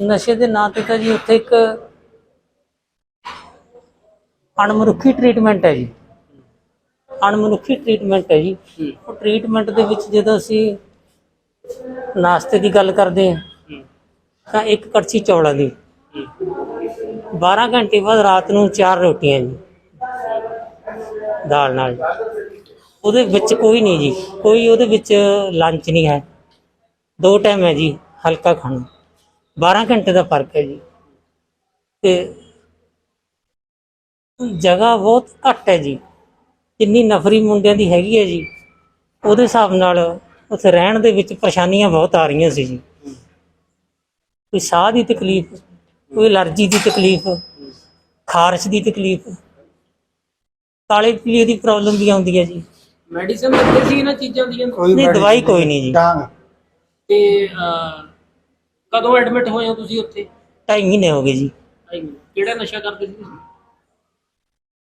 ਨਸ਼ੇ ਦੇ ਨਾਂ ਤੇ ਤਾਂ ਜੀ ਉੱਥੇ ਇੱਕ ਅਣਮਨੁੱਖੀ ਟ੍ਰੀਟਮੈਂਟ ਹੈ ਜੀ। ਅਣਮਨੁੱਖੀ ਟ੍ਰੀਟਮੈਂਟ ਹੈ ਜੀ। ਉਹ ਟ੍ਰੀਟਮੈਂਟ ਦੇ ਵਿੱਚ ਜਦੋਂ ਅਸੀਂ ਨਾਸ਼ਤੇ ਦੀ ਗੱਲ ਕਰਦੇ ਹਾਂ, ਤਾਂ ਇੱਕ ਕੜਛੀ ਚੌਲਾਂ ਦੀ। 12 ਘੰਟੇ ਬਾਅਦ ਰਾਤ ਨੂੰ ਚਾਰ ਰੋਟੀਆਂ ਜੀ, ਦਾਲ ਨਾਲ। ਉਹਦੇ ਵਿੱਚ ਕੋਈ ਨਹੀਂ ਜੀ, ਕੋਈ ਉਹਦੇ ਵਿੱਚ ਲੰਚ ਨਹੀਂ ਹੈ। ਦੋ ਟਾਈਮ ਹੈ ਜੀ ਹਲਕਾ ਖਾਣਾ। 12 ਘੰਟੇ ਦਾ ਫ਼ਰਕ ਹੈ ਜੀ। ਤੇ ਜਗ੍ਹਾ ਬਹੁਤ ਘੱਟ ਹੈ ਜੀ। ਜਿੰਨੀ ਨਫਰੀ ਮੁੰਡਿਆਂ ਦੀ ਹੈਗੀ ਹੈ ਜੀ ਉਹਦੇ ਹਿਸਾਬ ਨਾਲ ਉੱਥੇ ਰਹਿਣ ਦੇ ਵਿੱਚ ਪਰੇਸ਼ਾਨੀਆਂ ਬਹੁਤ ਆ ਰਹੀਆਂ ਸੀ ਜੀ। ਕੋਈ ਸਾਹ ਦੀ ਤਕਲੀਫ ਕੋਈ ਅਲਰਜੀ ਦੀ ਤਕਲੀਫ ਖਾਰਸ਼ ਦੀ ਤਕਲੀਫ ਕਾਲੇ ਪੀਲੀਏ ਦੀ ਪ੍ਰੋਬਲਮ ਵੀ ਆਉਂਦੀ ਹੈ ਜੀ। ਮੈਡੀਸਨ ਦਿੱਤੇ ਸੀ ਇਹਨਾਂ ਚੀਜ਼ਾਂ ਦੀਆਂ? ਕੋਈ ਨਹੀਂ, ਦਵਾਈ ਕੋਈ ਨਹੀਂ ਜੀ। ਤੇ ਕਦੋਂ ਐਡਮਿਟ ਹੋਏ ਹੋ ਤੁਸੀਂ ਉੱਥੇ? ਢਾਈ ਮਹੀਨੇ ਹੋ ਗਏ ਜੀ। ਆਈ ਮੀਨ, ਕਿਹੜਾ ਨਸ਼ਾ ਕਰਦੇ ਸੀ ਤੁਸੀਂ?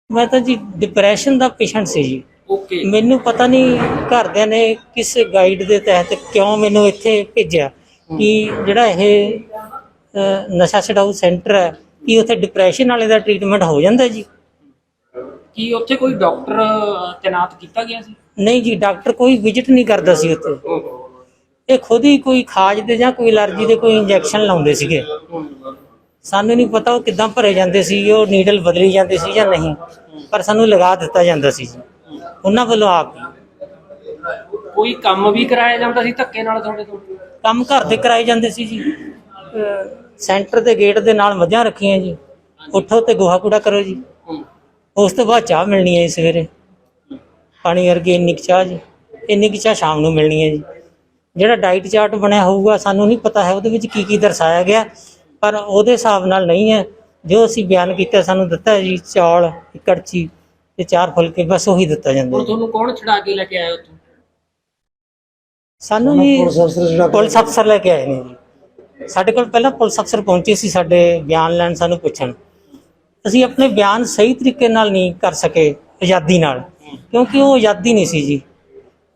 ਮੈਂ ਤਾਂ ਜੀ ਡਿਪਰੈਸ਼ਨ ਦਾ ਪੇਸ਼ੈਂਟ ਸੀ ਜੀ। ਓਕੇ ਮੈਨੂੰ ਪਤਾ ਨਹੀਂ ਘਰਦਿਆਂ ਨੇ ਕਿਸ ਗਾਈਡ ਦੇ ਤਹਿਤ ਕਿਉਂ ਮੈਨੂੰ ਇੱਥੇ ਭੇਜਿਆ ਕਿ ਜਿਹੜਾ ਇਹ ਅ, ਨਸ਼ਾ ਛਡਾਊ ਸੈਂਟਰ ਹੈ ਕਿ ਉੱਥੇ ਡਿਪਰੈਸ਼ਨ ਵਾਲੇ ਦਾ ਟ੍ਰੀਟਮੈਂਟ ਹੋ ਜਾਂਦਾ ਜੀ? ਕੀ ਉੱਥੇ ਕੋਈ ਡਾਕਟਰ ਤੈਨਾਤ ਕੀਤਾ ਗਿਆ ਸੀ? ਨਹੀਂ ਜੀ ਡਾਕਟਰ ਕੋਈ ਵਿਜ਼ਿਟ ਨਹੀਂ ਕਰਦਾ ਸੀ ਉੱਥੇ। ਇਹ ਖੁਦ ਹੀ ਕੋਈ ਖਾਜ ਦੇ ਜਾਂ ਕੋਈ ਅਲਰਜੀ ਦੇ ਕੋਈ ਇੰਜੈਕਸ਼ਨ ਲਾਉਂਦੇ ਸੀਗੇ। ਸਾਨੂੰ ਨਹੀਂ ਪਤਾ ਉਹ ਕਿੱਦਾਂ ਭਰੇ ਜਾਂਦੇ ਸੀ ਉਹ ਨੀਡਲ ਬਦਲੀ ਜਾਂਦੇ ਸੀ ਜਾਂ ਨਹੀਂ ਪਰ ਸਾਨੂੰ ਲਗਾ ਦਿੱਤਾ ਜਾਂਦਾ ਸੀ ਜੀ। ਉਹਨਾਂ ਵੱਲੋਂ ਆਪ। ਕੋਈ ਕੰਮ ਵੀ ਕਰਾਇਆ ਜਾਂਦਾ ਸੀ ਧੱਕੇ ਨਾਲ ਤੁਹਾਡੇ ਤੋਂ? ਕੰਮ ਘਰ ਦੇ ਕਰਾਏ ਜਾਂਦੇ ਸੀ ਜੀ। ਸੈਂਟਰ ਦੇ ਗੇਟ ਦੇ ਨਾਲ ਮੱਝਾਂ ਰੱਖੀਆਂ ਜੀ। ਉੱਠੋ ਤੇ ਗੋਹਾ ਕੂੜਾ ਕਰੋ ਜੀ। ਉਸ ਤੋਂ ਬਾਅਦ ਚਾਹ ਮਿਲਣੀ ਹੈ ਸਵੇਰੇ। ਪਾਣੀ ਵਰਗੀ ਇੰਨੀ ਚਾਹ ਜੀ। ਇੰਨੀ ਚਾਹ ਸ਼ਾਮ ਨੂੰ ਮਿਲਣੀ ਹੈ ਜੀ। ਜਿਹੜਾ ਡਾਈਟ ਚਾਰਟ ਬਣਿਆ ਹੋਊਗਾ ਸਾਨੂੰ ਨਹੀਂ ਪਤਾ ਹੈ ਉਹਦੇ ਵਿੱਚ ਕੀ ਕੀ ਦਰਸਾਇਆ ਗਿਆ ਪਰ ਉਹਦੇ ਹਿਸਾਬ ਨਾਲ ਨਹੀਂ ਹੈ। ਜੋ ਅਸੀਂ ਬਿਆਨ ਕੀਤਾ ਸਾਨੂੰ ਦਿੱਤਾ ਜੀ ਚੌਲ ਕੜਛੀ ਤੇ ਚਾਰ ਫੁਲਕੇ ਬਸ ਉਹੀ ਦਿੱਤਾ ਜਾਂਦਾ ਹੁਣ ਤੁਹਾਨੂੰ ਕੌਣ ਛਡਾ ਕੇ ਲੈ ਕੇ ਆਇਆ ਉੱਥੋਂ? ਸਾਨੂੰ ਜੀ ਪੁਲਿਸ ਅਫਸਰ ਜਿਹੜਾ ਪੁਲਿਸ ਅਫਸਰ ਲੈ ਕੇ ਆਏ ਨੇ ਜੀ। ਸਾਡੇ ਕੋਲ ਪਹਿਲਾਂ ਪੁਲਿਸ ਅਫਸਰ ਪਹੁੰਚੇ ਸੀ ਸਾਡੇ ਬਿਆਨ ਲੈਣ ਸਾਨੂੰ ਪੁੱਛਣ। ਅਸੀਂ ਆਪਣੇ ਬਿਆਨ ਸਹੀ ਤਰੀਕੇ ਨਾਲ ਨਹੀਂ ਕਰ ਸਕੇ ਆਜ਼ਾਦੀ ਨਾਲ ਕਿਉਂਕਿ ਉਹ ਆਜ਼ਾਦੀ ਨਹੀਂ ਸੀ ਜੀ।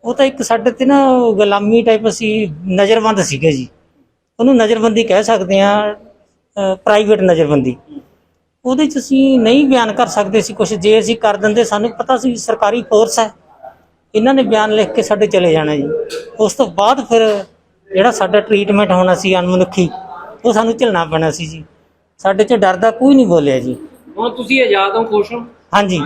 ਉਹ ਤਾਂ ਇੱਕ ਸਾਡੇ ਤੇ ਨਾ ਗੁਲਾਮੀ ਟਾਈਪ ਅਸੀਂ ਨਜ਼ਰਬੰਦ ਸੀਗੇ ਜੀ। ਉਹਨੂੰ ਨਜ਼ਰਬੰਦੀ ਕਹਿ ਸਕਦੇ ਆ ਪ੍ਰਾਈਵੇਟ ਨਜ਼ਰਬੰਦੀ। ਉਹਦੇ ਚ ਅਸੀਂ ਨਹੀਂ ਬਿਆਨ ਕਰ ਸਕਦੇ ਸੀ ਕੁਝ ਜੇ ਅਸੀਂ ਕਰ ਦਿੰਦੇ ਸਾਨੂੰ ਪਤਾ ਸੀ ਸਰਕਾਰੀ ਫੋਰਸ ਹੈ। ਇਹਨਾਂ ਨੇ ਬਿਆਨ ਲਿਖ ਕੇ ਸਾਡੇ ਚਲੇ ਜਾਣਾ ਜੀ। ਉਸ ਤੋਂ ਬਾਅਦ ਫਿਰ ਜਿਹੜਾ ਸਾਡਾ ਟ੍ਰੀਟਮੈਂਟ ਹੋਣਾ ਸੀ ਅਨਮਨੁੱਖੀ ਉਹ ਸਾਨੂੰ ਝੱਲਣਾ ਪੈਣਾ ਸੀ ਜੀ। ਸਾਡੇ ਚ ਡਰ ਦਾ ਕੋਈ ਨਹੀਂ ਬੋਲਿਆ ਜੀ। ਹੁਣ ਤੁਸੀਂ ਆਜ਼ਾਦ ਹੋ ਖੁਸ਼ ਹੋ? ਹਾਂਜੀ।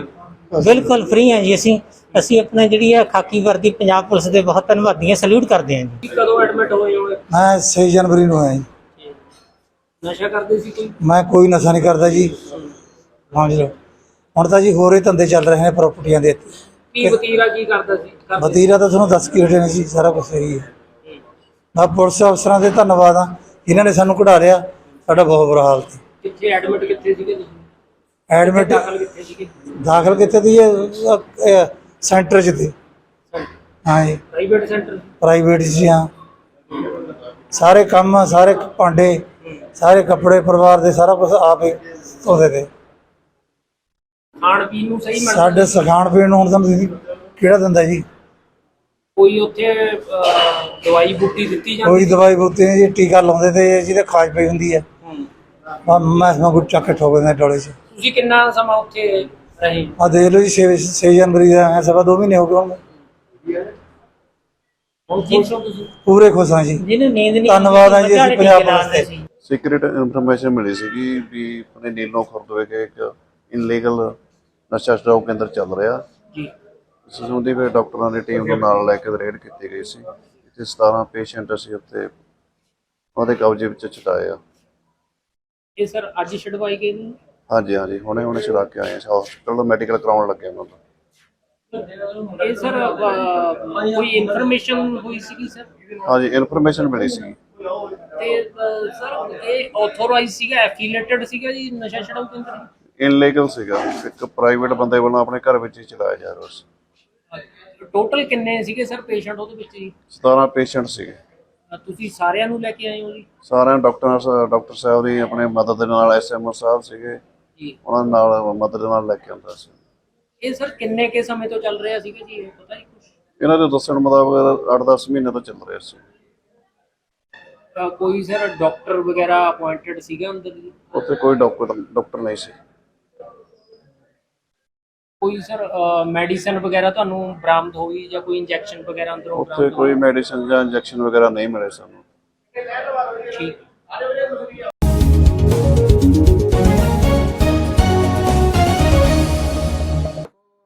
ਬਿਲਕੁਲ ਫ੍ਰੀ ਹਾਂ ਜੀ ਅਸੀਂ। ਅਸੀਂ ਆਪਣੇ ਜਿਹੜੀ ਹੈ ਖਾਕੀ ਵਰਦੀ ਪੰਜਾਬ ਪੁਲਿਸ ਦੇ ਬਹੁਤ ਧੰਨਵਾਦੀ ਹਾਂ ਸਲੂਟ ਕਰਦੇ ਹਾਂ ਜੀ। ਕਦੋਂ ਐਡਮਿਟ ਹੋਏ ਹੋ? ਮੈਂ 6 ਜਨਵਰੀ ਨੂੰ ਆਇਆ ਜੀ। ਨਸ਼ਾ ਕਰਦੇ ਸੀ ਕੋਈ? ਮੈਂ ਕੋਈ ਨਸ਼ਾ ਨਹੀਂ ਕਰਦਾ ਜੀ। ਹਾਂਜੀ ਹੁਣ ਤਾਂ ਜੀ ਹੋਰ ਹੀ ਧੰਦੇ ਚੱਲ ਰਹੇ ਨੇ ਪ੍ਰਾਪਰਟੀਆਂ ਦੇ ਕੀ ਵਕੀਰਾ ਕੀ ਕਰਦਾ ਸੀ? ਕਰਦੇ ਵਤੀਰਾ ਤਾਂ ਤੁਹਾਨੂੰ ਦੱਸ ਕੇ ਹਟੇ ਨੇ ਜੀ ਸਾਰਾ ਕੁਝ ਸਹੀ ਹੈ। ਮੈਂ ਪੁਲਿਸ ਅਫਸਰਾਂ ਦੇ ਧੰਨਵਾਦ ਆ ਜਿਨ੍ਹਾਂ ਨੇ ਸਾਨੂੰ ਕਢਾ ਲਿਆ ਸਾਡਾ ਬਹੁਤ ਬੁਰਾ ਹਾਲ ਸੀ। ਕਿੱਥੇ ਐਡਮਿਟ ਕਿੱਥੇ ਸੀਗੇ ਤੁਸੀਂ? ਐਡਮਿਟ ਦਾਖਲ ਕਿੱਥੇ ਸੀਗੇ? ਦਾਖਲ ਕਿੱਥੇ ਦੀ ਹੈ? ਸੈਂਟਰ 'ਚ ਤੇ ਹਾਂ ਜੀ। Private centre? ਪ੍ਰਾਈਵੇਟ ਜੀ ਹਾਂ। ਸਾਰੇ ਕੰਮ ਸਾਰੇ ਭਾਂਡੇ ਸਾਰੇ ਕੱਪੜੇ ਪਰਿਵਾਰ ਦੇ ਸਾਰਾ ਕੁਝ ਆਪ ਹੀ ਧੋਦੇ ਤੇ। ਖਾਣ ਪੀਣ ਨੂੰ ਸਹੀ ਮਿਲਦਾ? ਸਾਡੇ ਸਖਾਣ ਪੀਣ ਨੂੰ ਹੁਣ ਤੁਹਾਨੂੰ ਕਿਹੜਾ ਦਿੰਦਾ ਜੀ? ਕੋਈ ਉੱਥੇ ਦਵਾਈ ਬੂਟੀ ਦਿੱਤੀ ਜਾਂਦੀ? ਕੋਈ ਦਵਾਈ ਬੂਟੀ ਨਹੀਂ ਜੀ ਟੀਕਾ ਲਾਉਂਦੇ ਤੇ ਜਿਹਦੇ ਖਾਜ ਪਈ ਹੁੰਦੀ ਹੈ। ਮੈਂ ਸਮਾਂ ਗੁੱਟ ਚੱਕ ਕੇ ਠੋਕ ਦਿੰਦਾ ਡੋਲੇ 'ਚ। ਤੁਸੀਂ ਕਿੰਨਾ ਸਮਾਂ ਉੱਥੇ ਰਹੇ? ਆ ਦੇਖ ਲਓ ਜੀ 6 6 ਜਨਵਰੀ ਦਾ ਹੈ ਸਵਾ ਦੋ ਮਹੀਨੇ ਹੋ ਗਏ ਹੁਣ। ਹੁਣ ਖੁਸ਼ ਹੋ ਤੁਸੀਂ? ਪੂਰੇ ਖੁਸ਼ ਹਾਂ ਜੀ। ਜਿਹਨੂੰ ਨੀਂਦ ਨਹੀਂ ਧੰਨਵਾਦ ਆ ਜੀ, ਅਸੀਂ ਪੰਜਾਬ ਦੇ। ਸੀਕ੍ਰੀਟ ਇਨਫੋਰਮੇਸ਼ਨ ਮਿਲੀ ਸੀਗੀ ਵੀ ਆਪਣੇ ਨੀਲੋਂ ਖੁਰਦ ਵਿਖੇ ਇੱਕ ਇਨਲੀਗਲ ਨਸ਼ਾ ਛਡਾਊ ਕੇਂਦਰ ਚੱਲ ਰਿਹਾ। ਜੀ। ਇਸ ਸੰਬੰਧੀ ਫਿਰ ਡਾਕਟਰਾਂ ਦੀ ਟੀਮ ਨੂੰ ਨਾਲ ਲੈ ਕੇ ਰੇਡ ਕੀਤੀ ਗਈ ਸੀ। ਇੱਥੇ 17 ਪੇਸ਼ੈਂਟ ਅਸੀਂ ਉੱਥੇ ਉਹਦੇ ਕਬਜ਼ੇ ਵਿੱਚ ਛਡਾਏ ਆ। ਇਹ ਸਰ ਅੱਜ ਛਡਵਾਈ ਗਏ ਨੇ ਹਾਂਜੀ ਹਾਂਜੀ। ਹੁਣੇ ਹੁਣੇ ਛਡਾ ਕੇ ਆਏ ਆ ਹਸਪੀਟਲ ਦਾ ਮੈਡੀਕਲ ਕਰਾਉਣ ਲੱਗੇ ਉਹਨਾਂ ਦਾ ਇਹ ਸਰ ਕੋਈ ਇਨਫੋਰਮੇਸ਼ਨ ਹੋਈ ਸੀਗੀ ਸਰ? ਹਾਂਜੀ ਇਨਫੋਰਮੇਸ਼ਨ ਮਿਲੀ ਸੀ ਤੇ ਅਹ, ਸਰ ਇਹ ਆਥੋਰਾਈਜ਼ ਸੀਗਾ ਐਫੀਲੀਏਟਡ ਸੀਗਾ ਜੀ ਨਸ਼ਾ ਛਡਾਊ ਕੇਂਦਰ ਇਨਲੀਗਲ ਸੀਗਾ। ਇੱਕ ਪ੍ਰਾਈਵੇਟ ਬੰਦੇ ਵੱਲੋਂ ਆਪਣੇ ਘਰ ਵਿੱਚ ਹੀ ਚਲਾਇਆ ਜਾ ਰਿਹਾ ਸੀ। ਟੋਟਲ ਕਿੰਨੇ ਸੀਗੇ ਸਰ ਪੇਸ਼ੈਂਟ ਉਹਦੇ ਵਿੱਚ ਜੀ? 17 ਪੇਸ਼ੈਂਟ ਸੀਗੇ। ਅਹ, ਤੁਸੀਂ ਸਾਰਿਆਂ ਨੂੰ ਲੈ ਕੇ ਆਏ ਹੋ ਜੀ? ਸਾਰਿਆਂ ਡਾਕਟਰ ਡਾਕਟਰ ਸਾਹਿਬ ਦੀ ਆਪਣੇ ਮਦਦ ਦੇ ਨਾਲ ਐਸਐਮਓ ਸਾਹਿਬ ਸੀਗੇ। ਜੀ। ਉਹਨਾਂ ਨਾਲ ਮਦਦ ਨਾਲ ਲੈ ਕੇ ਆਉਂਦਾ ਸੀ। ਇਹ ਸਰ ਕਿੰਨੇ ਕੇ ਸਮੇਂ ਤੋਂ ਚੱਲ ਰਿਹਾ ਸੀਗਾ ਜੀ? ਇਹ ਪਤਾ ਜੀ ਕੁਛ। ਇਹਨਾਂ ਦੇ ਦੱਸਣ ਮੁਤਾਬਕ 8-10 ਮਹੀਨੇ ਤੋਂ ਚੱਲ ਰਿਹਾ ਸੀ। ਕੋਈ ਸਰ ਡਾਕਟਰ ਵਗੈਰਾ ਅਪਾਇੰਟਡ ਸੀਗਾ ਅੰਦਰ ਜੀ? ਉੱਥੇ ਕੋਈ ਡਾਕਟਰ ਡਾਕਟਰ ਨਹੀਂ ਸੀ। ਕੋਈ ਸਰ ਮੈਡੀਸਨ ਵਗੈਰਾ ਤੁਹਾਨੂੰ ਬਰਾਮਦ ਹੋਈ ਜਾਂ ਕੋਈ ਇੰਜੈਕਸ਼ਨ ਵਗੈਰਾ ਅੰਦਰੋਂ ਉੱਥੇ ਬਰਾਮਦ ਕੋਈ ਮੈਡੀਸਿਨ ਜਾਂ ਇੰਜੈਕਸ਼ਨ ਵਗੈਰਾ ਨਹੀਂ ਮਿਲੇ ਸਾਨੂੰ। ਠੀਕ।